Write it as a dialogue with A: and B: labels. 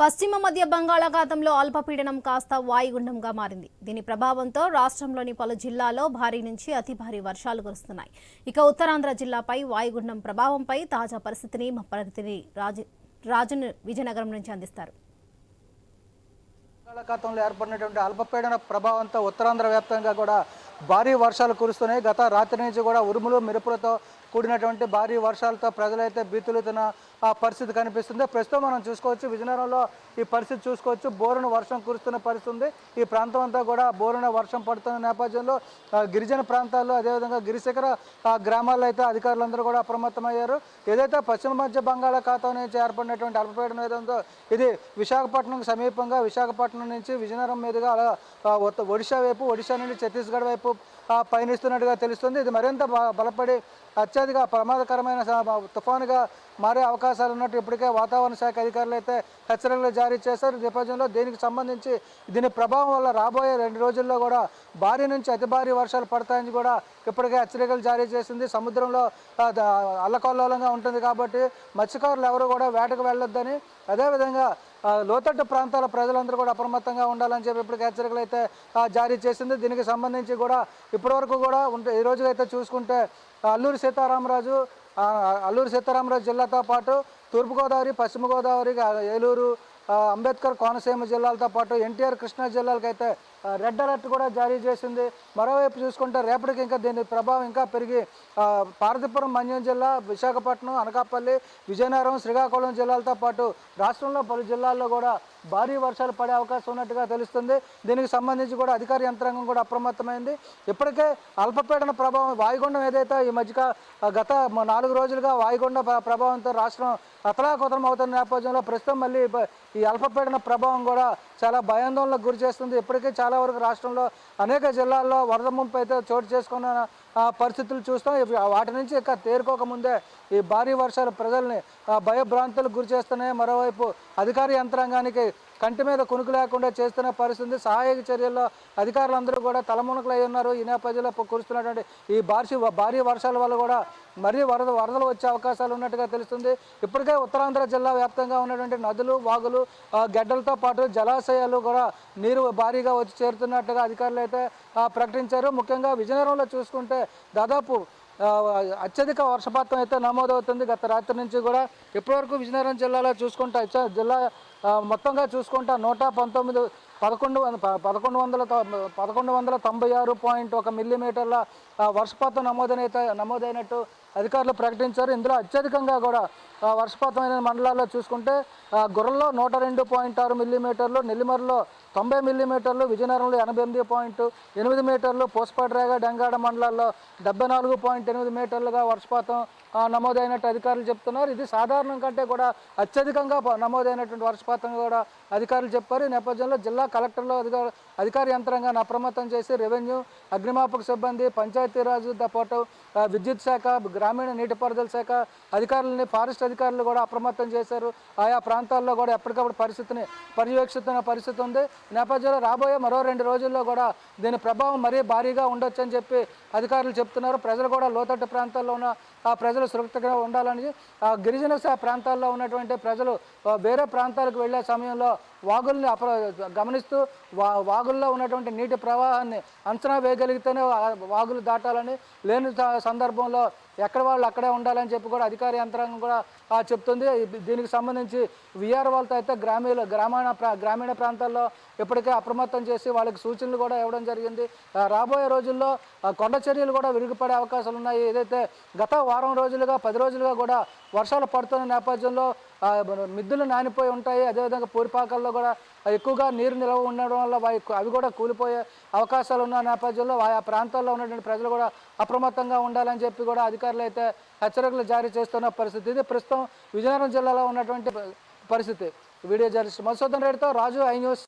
A: పశ్చిమ మధ్య బంగాళాఖాతంలో అల్పపీడనం కాస్త వాయుగుండంగా మారింది. దీని ప్రభావంతో రాష్ట్రంలోని పలు జిల్లాలో భారీ నుంచి అతి భారీ వర్షాలు కురుస్తున్నాయి. ఇక ఉత్తరాంధ్ర జిల్లాపై వాయుగుండం ప్రభావంపై తాజా పరిస్థితిని మా ప్రతినిధి రాజు రాజును విజయనగరం నుంచి అందిస్తారు.
B: బంగాళాఖాతంలో ఏర్పడినటువంటి అల్పపీడన ప్రభావంతో ఉత్తరాంధ్ర వ్యాప్తంగా కూడా భారీ వర్షాలు కురుస్తున్నాయి. గత రాత్రి నుంచి కూడా ఉరుములు మెరుపులతో కూడినటువంటి భారీ వర్షాలతో ప్రజలైతే బీతులుతున్న ఆ పరిస్థితి కనిపిస్తుంది. ప్రస్తుతం మనం చూసుకోవచ్చు విజయనగరంలో ఈ పరిస్థితి చూసుకోవచ్చు. బోరున వర్షం కురుస్తున్న పరిస్థితి ఉంది. ఈ ప్రాంతం అంతా కూడా బోరున వర్షం పడుతున్న నేపథ్యంలో గిరిజన ప్రాంతాల్లో అదేవిధంగా గిరిశిఖర గ్రామాల్లో అయితే అధికారులందరూ కూడా అప్రమత్తమయ్యారు. ఏదైతే పశ్చిమ మధ్య బంగాళాఖాతం నుంచి ఏర్పడినటువంటి అల్పపీడనం ఏదంతో ఇది విశాఖపట్నంకి సమీపంగా విశాఖపట్నం నుంచి విజయనగరం మీదుగా అలా ఒడిశా వైపు ఒడిశా నుండి ఛత్తీస్గఢ్ వైపు పయనిస్తున్నట్టుగా తెలుస్తుంది. ఇది మరింత బలపడి బలపడి అత్యధిక ప్రమాదకరమైన తుఫానుగా మారే అవకాశాలు ఉన్నట్టు ఇప్పటికే వాతావరణ శాఖ అధికారులు అయితే హెచ్చరికలు జారీ చేశారు. ఈ నేపథ్యంలో దీనికి సంబంధించి దీని ప్రభావం వల్ల రాబోయే రెండు రోజుల్లో కూడా భారీ నుంచి అతి భారీ వర్షాలు పడతాయని కూడా ఇప్పటికే హెచ్చరికలు జారీ చేసింది. సముద్రంలో అల్లకల్లోలంగా ఉంటుంది కాబట్టి మత్స్యకారులు ఎవరు కూడా వేటకు వెళ్ళొద్దని అదేవిధంగా లోతట్టు ప్రాంతాల ప్రజలందరూ కూడా అప్రమత్తంగా ఉండాలని చెప్పి ఇప్పటికి హెచ్చరికలు అయితే జారీ చేసింది. దీనికి సంబంధించి కూడా ఇప్పటివరకు కూడా ఉంటే ఈ రోజు అయితే చూసుకుంటే అల్లూరి సీతారామరాజు అల్లూరు అల్లూరి సీతారామరాజు జిల్లాతో పాటు తూర్పుగోదావరి పశ్చిమ గోదావరి ఏలూరు అంబేద్కర్ కోనసీమ జిల్లాలతో పాటు ఎన్టీఆర్ కృష్ణా జిల్లాలకైతే అయితే రెడ్ అలర్ట్ కూడా జారీ చేసింది. మరోవైపు చూసుకుంటే రేపటికి ఇంకా దీని ప్రభావం ఇంకా పెరిగి పార్థిపురం పార్వతీపురం మన్యం జిల్లా విశాఖపట్నం అనకాపల్లి విజయనగరం శ్రీకాకుళం జిల్లాలతో పాటు రాష్ట్రంలో పలు జిల్లాల్లో కూడా భారీ వర్షాలు పడే అవకాశం ఉన్నట్టుగా తెలుస్తుంది. దీనికి సంబంధించి కూడా అధికార యంత్రాంగం కూడా అప్రమత్తమైంది. ఇప్పటికే అల్పపీడన ప్రభావం వాయుగుండం ఏదైతే ఈ మధ్య గత నాలుగు రోజులుగా వాయుగుండ ప్రభావంతో రాష్ట్రం అతలాకుతలం అవుతున్న నేపథ్యంలో ప్రస్తుతం మళ్ళీ ఈ అల్పపీడన ప్రభావం కూడా చాలా భయాందోళనకు గురి చేస్తుంది. ఇప్పటికే చాలా వరకు రాష్ట్రంలో అనేక జిల్లాల్లో వరద ముంపు అయితే చోటు చేసుకున్న పరిస్థితులు చూస్తాం. ఇవి వాటి నుంచి ఇక తేరుకోకముందే ఈ భారీ వర్షాలు ప్రజల్ని భయభ్రాంతులకు గురి చేస్తున్నాయి. మరోవైపు అధికార యంత్రాంగానికి కంటి మీద కునుకు లేకుండా చేస్తున్న పరిస్థితి సహాయక చర్యల్లో అధికారులందరూ కూడా తలమునకలై ఉన్నారు. ఈ నేపథ్యంలో కురుస్తున్నటువంటి ఈ భారీ భారీ వర్షాల వల్ల కూడా మరీ వరద వరదలు వచ్చే అవకాశాలు ఉన్నట్టుగా తెలుస్తుంది. ఇప్పటికే ఉత్తరాంధ్ర జిల్లా వ్యాప్తంగా ఉన్నటువంటి నదులు వాగులు గడ్డలతో పాటు జలాశయాలు కూడా నీరు భారీగా వచ్చి చేరుతున్నట్టుగా అధికారులు అయితే ప్రకటించారు. ముఖ్యంగా విజయనగరంలో చూసుకుంటే దాదాపు అత్యధిక వర్షపాతం అయితే నమోదవుతుంది. గత రాత్రి నుంచి కూడా ఇప్పటివరకు విజయనగరం జిల్లాలో చూసుకుంటే జిల్లా మొత్తంగా చూసుకుంటే నూట పంతొమ్మిది పదకొండు వంద- పదకొండు వందల పదకొండు వందల తొంభై ఆరు పాయింట్ ఒక మిల్లీమీటర్ల వర్షపాతం నమోదనైతే నమోదైనట్టు అధికారులు ప్రకటించారు. ఇందులో అత్యధికంగా కూడా వర్షపాతమైన మండలాల్లో చూసుకుంటే గొర్రెల్లో గుర్రల్లో నూట రెండు పాయింట్ ఆరు మిల్లీమీటర్లు నెల్లిమర్లో తొంభై మిల్లీమీటర్లు విజయనగరంలో ఎనభై ఎనిమిది పాయింట్ ఎనిమిది మీటర్లు పోస్పాడ్రేగ డెంగాడ మండలాల్లో డెబ్బై నాలుగు పాయింట్ ఎనిమిది మీటర్లుగా వర్షపాతం నమోదైనట్టు అధికారులు చెప్తున్నారు. ఇది సాధారణం కంటే కూడా అత్యధికంగా నమోదైనటువంటి వర్షపాతం కూడా అధికారులు చెప్పారు. ఈ నేపథ్యంలో జిల్లా కలెక్టర్లు అధికార అధికార యంత్రాంగాన్ని అప్రమత్తం చేసి రెవెన్యూ అగ్నిమాపక సిబ్బంది పంచాయతీరాజ్తో పాటు విద్యుత్ శాఖ గ్రామీణ నీటిపారుదల శాఖ అధికారులని ఫారెస్ట్ అధికారులు కూడా అప్రమత్తం చేశారు. ఆయా ప్రాంతాల్లో కూడా ఎప్పటికప్పుడు పరిస్థితిని పర్యవేక్షిస్తున్న పరిస్థితి ఉంది. నేపథ్యంలో రాబోయే మరో రెండు రోజుల్లో కూడా దీని ప్రభావం మరీ భారీగా ఉండొచ్చు అని చెప్పి అధికారులు చెప్తున్నారు. ప్రజలు కూడా లోతట్టు ప్రాంతాల్లో ఉన్న ఆ ప్రజలు సురక్షితంగా ఉండాలని ఆ గిరిజన ప్రాంతాల్లో ఉన్నటువంటి ప్రజలు వేరే ప్రాంతాలకు వెళ్ళే సమయంలో వాగుల్ని అప్ర గమనిస్తూ వా వాగుల్లో ఉన్నటువంటి నీటి ప్రవాహాన్ని అంచనా వేయగలిగితేనే వాగులు దాటాలని లేని సందర్భంలో ఎక్కడ వాళ్ళు అక్కడే ఉండాలని చెప్పి కూడా అధికార యంత్రాంగం కూడా చెప్తుంది. దీనికి సంబంధించి విఆర్ వాళ్ళతో అయితే గ్రామీణ గ్రామీణ ప్రా గ్రామీణ ప్రాంతాల్లో ఇప్పటికే అప్రమత్తం చేసి వాళ్ళకి సూచనలు కూడా ఇవ్వడం జరిగింది. రాబోయే రోజుల్లో కొండ చర్యలు కూడా విరిగిపడే అవకాశాలు ఉన్నాయి. ఏదైతే గత వారం రోజులుగా పది రోజులుగా కూడా వర్షాలు పడుతున్న నేపథ్యంలో మిద్దులు నానిపోయి ఉంటాయి. అదేవిధంగా పూరిపాకల్లో కూడా ఎక్కువగా నీరు నిల్వ ఉండడం వల్ల అవి కూడా కూలిపోయే అవకాశాలు ఉన్న నేపథ్యంలో ఆయా ప్రాంతాల్లో ఉన్నటువంటి ప్రజలు కూడా అప్రమత్తంగా ఉండాలని చెప్పి కూడా అధికారులు అయితే హెచ్చరికలు జారీ చేస్తున్న పరిస్థితి ఇది. ప్రస్తుతం విజయనగరం జిల్లాలో ఉన్నటువంటి పరిస్థితి. వీడియో జర్నలిస్ట్ మధుసూదన్ రెడ్డితో రాజు ఐ న్యూస్.